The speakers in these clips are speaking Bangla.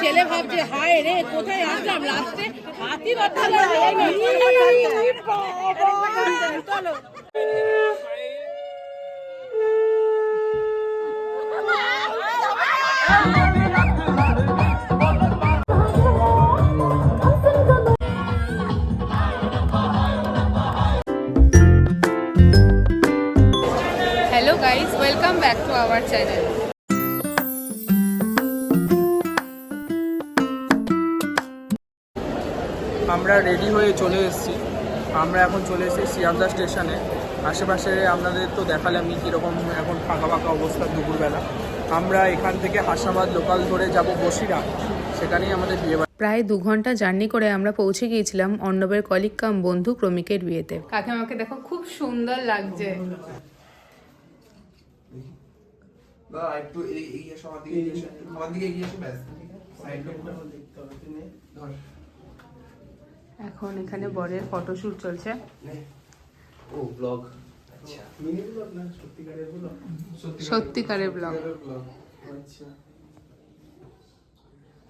ছেলে ভাবছে হায় রে কোথায় আসলাম? লাস্টে হাতি বাচ্চা চলো hello guys welcome back to our channel আমরা রেডি হয়ে চলে এসেছি। আমরা এখন চলে এসেছি শিয়ালদা স্টেশনে। আশেপাশে আপনাদের তো দেখালামই কীরকম এখন ফাঁকা ফাঁকা অবস্থা দুপুরবেলা। আমরা এখান থেকে হাসাবাদ লোকাল ধরে যাব বসিরা সেখানেই আমাদের বিয়ে প্রায় দু ঘণ্টা জার্নি করে আমরা পৌঁছে গিয়েছিলাম অর্ণবের কলিক কাম বন্ধু ক্রমিকের বিয়েতে। কাকে আমাকে দেখো খুব সুন্দর লাগছে। একটু এখন এখানে বরের ফটোশুট চলছে। ও ব্লগ আচ্ছা সত্যিকারের ব্লগ ব্লগ আচ্ছা।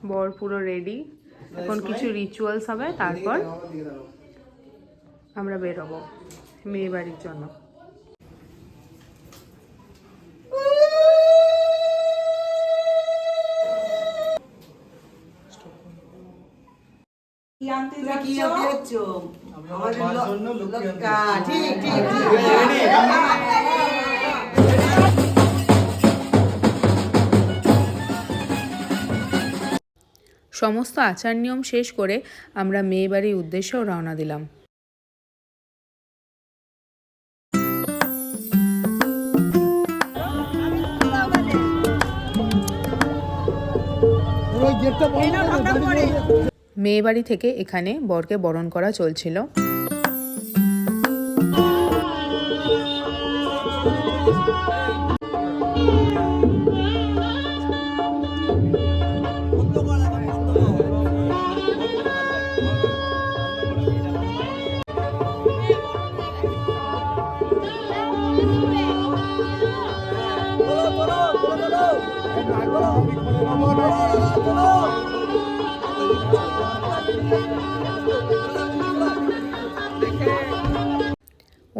বর পুরো রেডি এখন কিছু রিচুয়ালস হবে তারপর আমরা বেরোবো মেয়ে বাড়ির জন্য। কি আনতে ঠিক। সমস্ত আচার নিয়ম শেষ করে আমরা মেয়ে বাড়ির উদ্দেশ্যেও রওনা দিলাম মেয়ে বাড়ি থেকে এখানে বরকে বরণ করা চলছিল।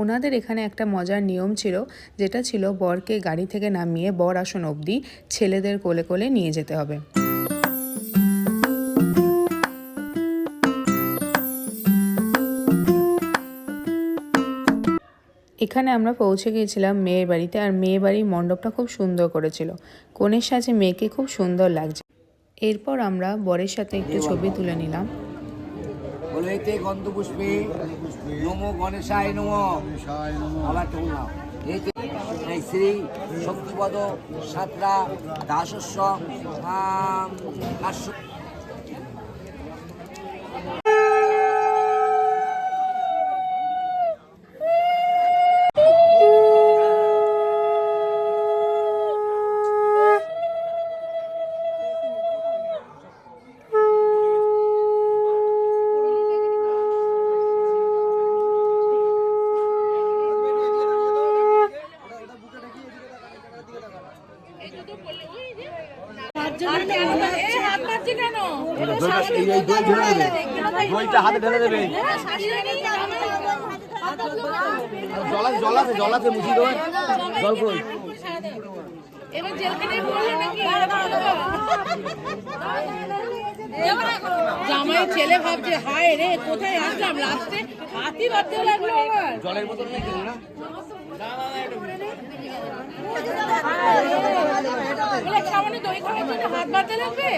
ওনাদের এখানে একটা মজার নিয়ম ছিল, যেটা ছিল বরকে গাড়ি থেকে নামিয়ে বর আসন অবধি ছেলেদের কোলে কোলে নিয়ে যেতে হবে। এখানে আমরা পৌঁছে গিয়েছিলাম মেয়ের বাড়িতে, আর মেয়ে বাড়ির মণ্ডপটা খুব সুন্দর করেছিল। কনের সাজে মেয়েকে খুব সুন্দর লাগছে। এরপর আমরা বরের সাথে একটু ছবি তুলে নিলাম। বলইতে গন্ধপুষ্পে। নমো গণেশায় নম। আবার তখন নাও এইতে এই শ্রী শক্তিপদ সাতরা দাসস্ব। কাশ্য আর কেন না- এ হাত মারছে কেন দইটা হাতে ঢেলে দেবে। জলা জল নাকি? জামাই ছেলে ভাবছে হায় রে কোথায় আসলাম? লাস্টে হাতি বাচ্চা লাগল আমার জলের বোতল নেই কেন না? সামনে দই খাওয়ার জন্য হাত বাড়তে লাগবে?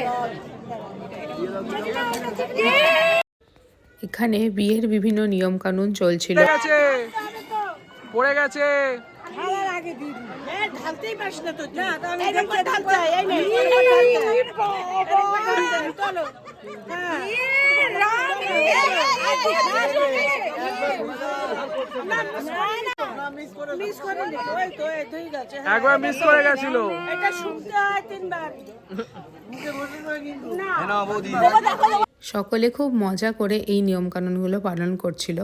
এখানে বিয়ের বিভিন্ন নিয়ম কানুন চলছিল পড়ে গেছে পড়ে চলো একবার মিস করে গেছিল। সকলে খুব মজা করে এই নিয়মকানুনগুলো পালন করছিল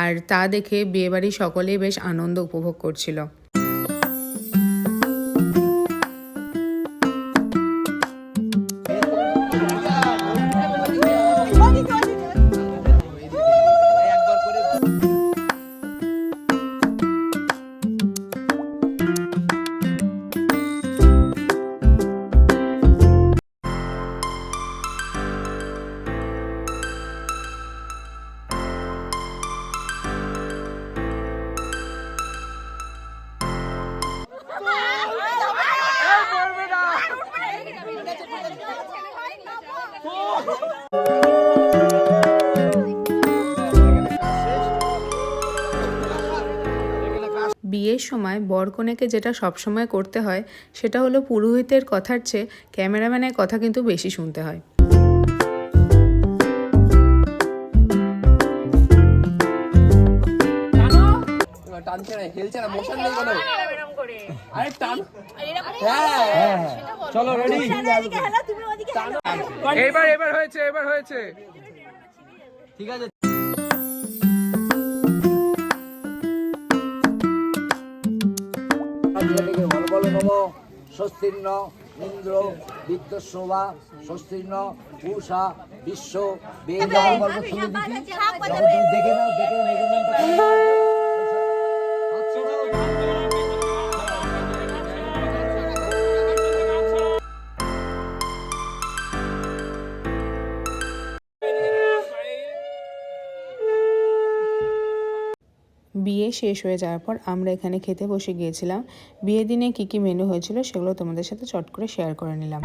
আর তা দেখে বিয়েবাড়ি সকলেই বেশ আনন্দ উপভোগ করছিল। সময় বর কনেকে যেটা সবসময় করতে হয় সেটা হলো পুরোহিতের কথার চেয়ে ক্যামেরাম্যানের কথা কিন্তু বেশি শুনতে হয়। এবার টানছে না হেলছে না মোশন নেই কোনো। আরে টান। চলো রেডি। এবার এবার হয়েছে এবার হয়েছে। ঠিক আছে। স্বস্তির্ন ইন্দ্র বিদ্যশোভা স্বস্তীর্ণ উষা বিশ্ব না দেখে নাও দেখে বিয়ে শেষ হয়ে যাওয়ার পর আমরা এখানে খেতে বসে গিয়েছিলাম। বিয়ে দিনে কী কী মেনু হয়েছিল সেগুলো তোমাদের সাথে চট করে শেয়ার করে নিলাম।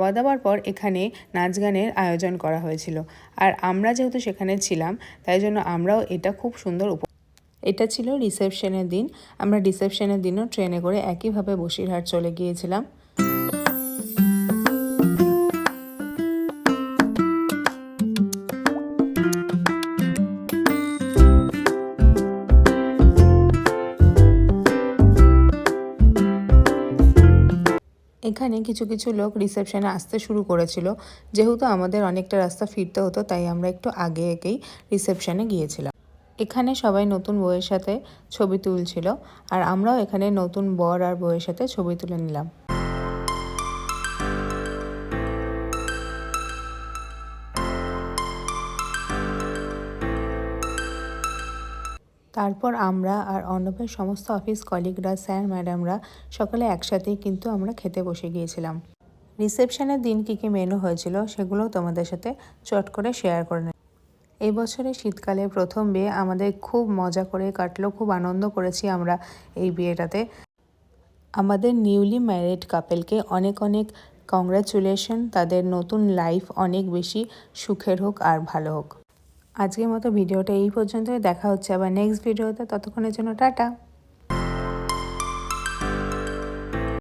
খাওয়া দাওয়ার পর এখানে নাচ গানের আয়োজন করা হয়েছিল। আর আমরা যেহেতু সেখানে ছিলাম, তাই জন্য আমরাও এটা খুব সুন্দর উপ এটা ছিল রিসেপশনের দিন। আমরা রিসেপশনের দিনও ট্রেনে করে একইভাবে বসিরহাট চলে গিয়েছিলাম। এখানে কিছু কিছু লোক রিসেপশনে আসতে শুরু করেছিল। যেহেতু আমাদের অনেকটা রাস্তা ফিরতে হতো, তাই আমরা একটু আগে একেই রিসেপশনে গিয়েছিলাম। এখানে সবাই নতুন বইয়ের সাথে ছবি তুলছিল, আর আমরাও এখানে নতুন বর আর বইয়ের সাথে ছবি তুলে নিলাম। তারপর আমরা আর অর্ণবের সমস্ত অফিস কলিগরা, স্যার, ম্যাডামরা সকলে একসাথেই কিন্তু আমরা খেতে বসে গিয়েছিলাম। রিসেপশনের দিন কী কী মেনু হয়েছিল সেগুলো তোমাদের সাথে চট করে শেয়ার করে নেব। এই বছরে শীতকালে প্রথম বিয়ে আমাদের খুব মজা করে কাটলো, খুব আনন্দ করেছি আমরা এই বিয়েটাতে। আমাদের নিউলি ম্যারিড কাপেলকে অনেক অনেক কংগ্রাচুলেশন, তাদের নতুন লাইফ অনেক বেশি সুখের হোক আর ভালো হোক। আজকের মতো ভিডিওটা এই পর্যন্তই। দেখা হচ্ছে আবার নেক্সট ভিডিওতে। ততক্ষণের জন্য টাটা।